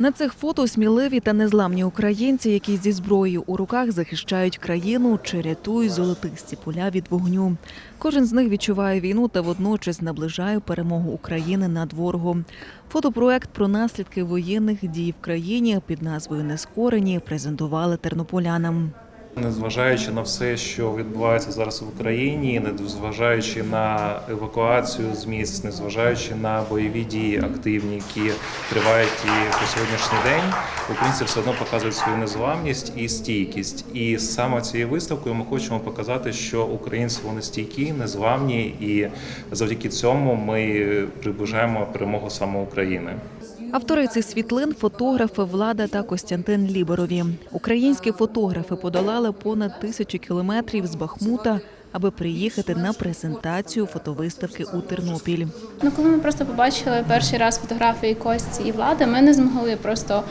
На цих фото сміливі та незламні українці, які зі зброєю у руках захищають країну чи рятують золотисті поля від вогню. Кожен з них відчуває війну та водночас наближає перемогу України над ворогом. Фотопроект про наслідки воєнних дій в країні під назвою Нескорені презентували тернополянам. Незважаючи на все, що відбувається зараз в Україні, незважаючи на евакуацію з місць, незважаючи на бойові дії активні, які тривають і по сьогоднішній день, українці все одно показують свою незламність і стійкість. І саме цією виставкою ми хочемо показати, що українці вони стійкі, незламні, і завдяки цьому ми приближаємо перемогу саме України. Автори цих світлин фотографи Влада та Костянтин Ліберові. Українські фотографи подолали понад тисячу кілометрів з Бахмута, аби приїхати на презентацію фотовиставки у Тернопіль. Ну, коли ми просто побачили перший раз фотографії Кості і влади, ми не змогли просто.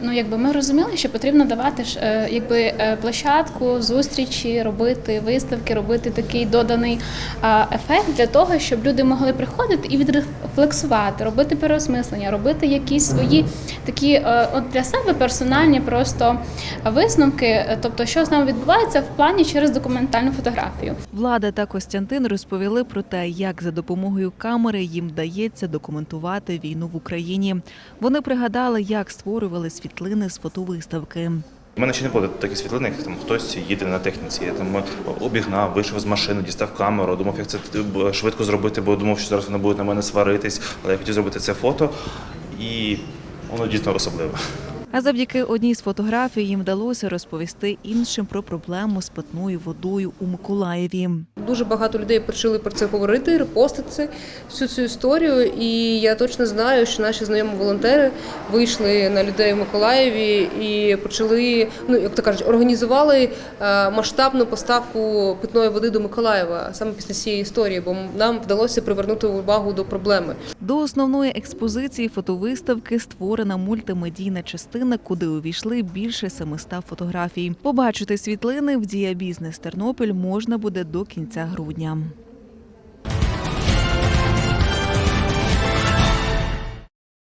Ну, якби ми розуміли, що потрібно давати ж е, якби е, площадку, зустрічі, робити виставки, робити такий доданий ефект для того, щоб люди могли приходити і відрефлексувати, робити переосмислення, робити якісь свої такі е, от для себе персональні просто висновки, е, тобто, що з нами відбувається в плані через документальну фотографію. Влада та Костянтин розповіли про те, як за допомогою камери їм вдається документувати війну в Україні. Вони пригадали, як створювали світлини з фотовиставки. У мене ще не було таких світлин, як там хтось їде на техніці. Я там обігнав, вийшов з машини, дістав камеру, думав, як це швидко зробити, бо думав, що зараз вони будуть на мене сваритись. Але я хотів зробити це фото, і воно дійсно особливе. А завдяки одній з фотографій їм вдалося розповісти іншим про проблему з питною водою у Миколаєві. Дуже багато людей почали про це говорити, репостити всю цю історію. І я точно знаю, що наші знайомі волонтери вийшли на людей в Миколаєві і почали, ну як то кажуть, організували е, масштабну поставку питної води до Миколаєва саме після цієї історії, бо нам вдалося привернути увагу до проблеми. До основної експозиції фотовиставки створена мультимедійна частина, куди увійшли більше 700 фотографій. Побачити світлини в Дія Бізнес Тернопіль можна буде до кінця грудня.